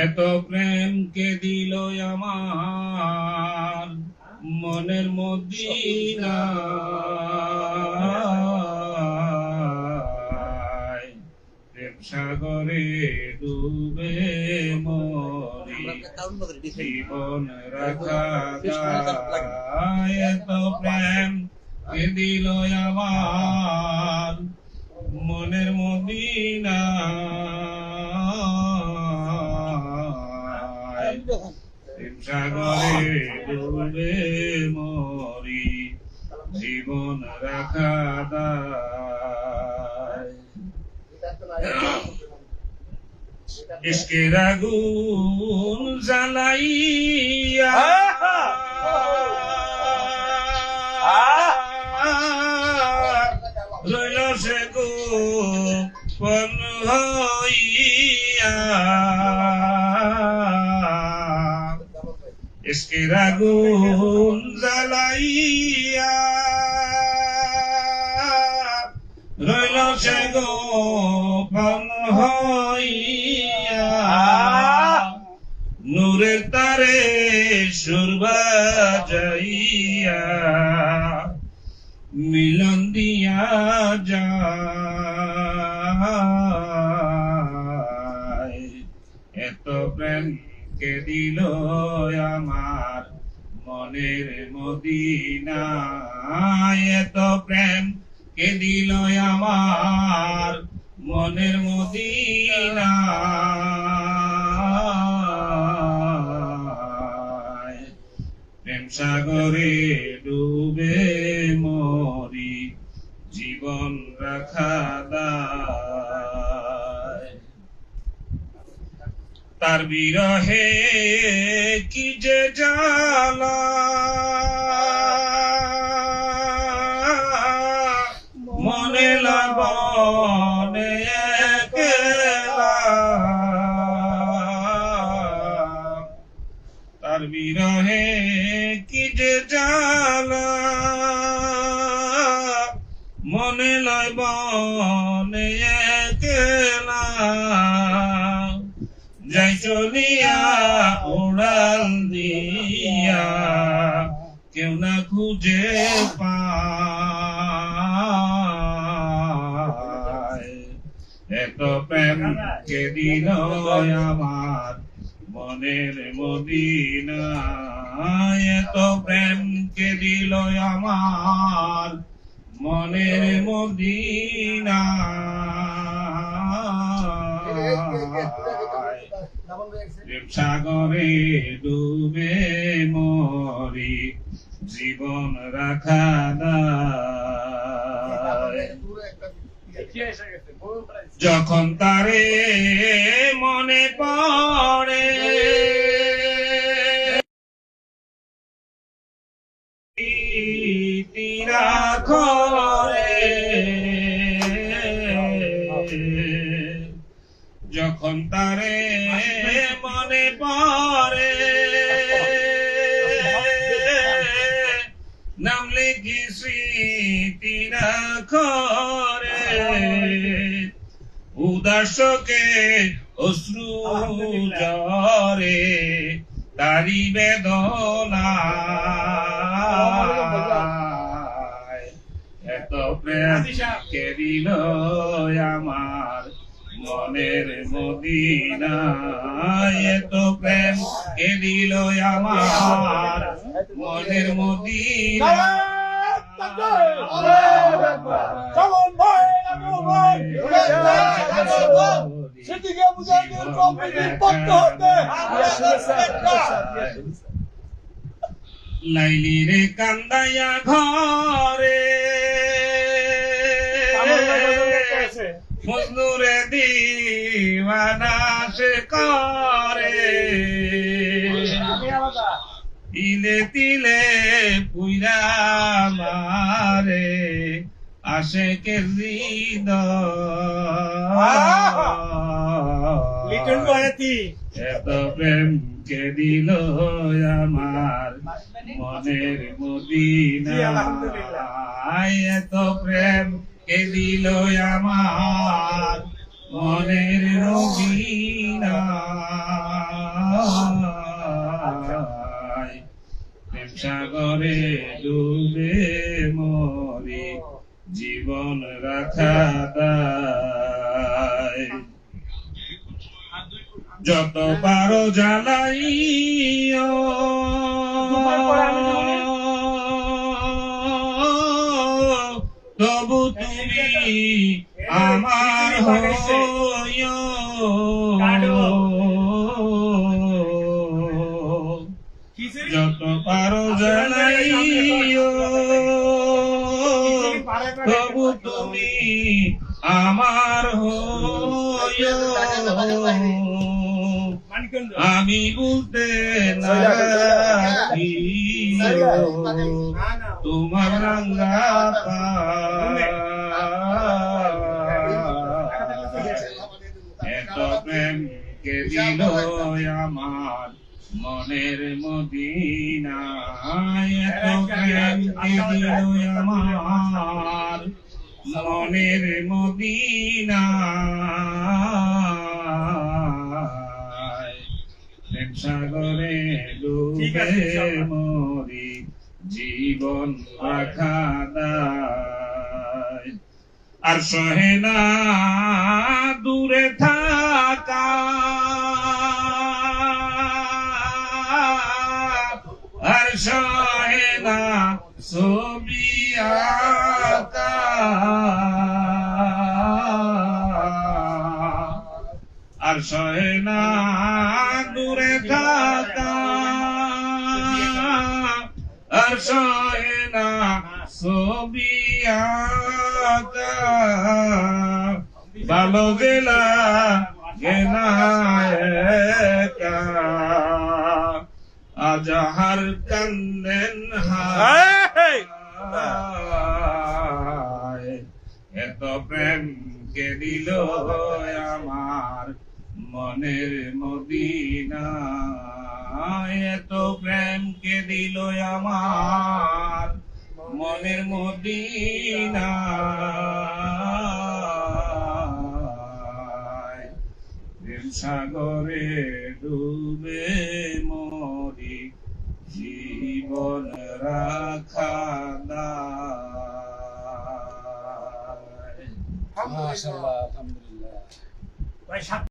এত প্রেম কে দিল আমার মনের মদিনা প্রেম সাগরে ডুবে মরি, জীবন রাখা এত প্রেম কে দিল আমার মনের মদিনা সাগরে ডুবে মরি জীবন রাখা দায় ইশকের আগুন জ্বালাইয়া রইল সে গোপন হইয়া। ইশকের আগুন জ্বালাইয়া রইল সে কে দিল আমার মনের মদিনা এত প্রেম কে দিল আমার মনের মদিনা প্রেম সাগরে ডুবে মরি, জীবন রাখা দায়। তার বিরহে কি যে জ্বালা? মনে লাগনে তার বিরহে কি যে জ্বালা? মনে লয় বনে একলা। যাই চলিয়া উড়াল দিয়া, কেউ না খুঁজে পায়। এত প্রেম কে দিল আমার মনের মদিনা এত প্রেম কে দিল আমার মনের মদিনা সাগরে ডুবে মরি জীবন রাখা যখন তারে মনে পড়ে তীরা করে যখন তারে মনে পড়ে। নাম লিখি স্মৃতিরা করে উদাসকে অশ্রু জরে তারি বেদনা। এত প্রেম কে দিল আমার মনের মদিনা এত প্রেম কে দিল আমার? মনের মদিনা। Come ভাই আমিও ভাই সেদিকে মুজাহিদের কমিটির পক্ষ হতে লাইলি রে কান্দাইয়া ঘরে মজনুরে দিওয়ানা সে করে। তিলে তিলে পুইরা মারে লিটন হৃদয়। বয়াতি। এত প্রেম কে দিল আমার মনের মদিনা? এত প্রেম কে দিল আমার মনের রবিনা প্রেম সাগরে ডুবে মরি জীবন রাখা দায়। যত পারো জ্বালাইও তবু তুমি আমার যত পারো তবু তুমি আমার হইও। আমি বলতে না তোমার রাঙ্গা এত প্রেম কে দিল আমার মনের মদিনা এত প্রেম কে দিল আমার মনের মদিনা প্রেম সাগরে ডুবে মরি জীবন রাখা আর সহে না দূরে থাকা আর সহে না ছবি আর সহে না দূরে থাকা। আর সহে না ছবি ভালো গেলা গেলা আজাহার কান্দেন এত প্রেম কে দিল আমার মনের মদিনা এত প্রেম কে দিল আমার মনের মদিনা সাগরে ডুবে মরি জীবন রাখা আলহামদুলিল্লাহ।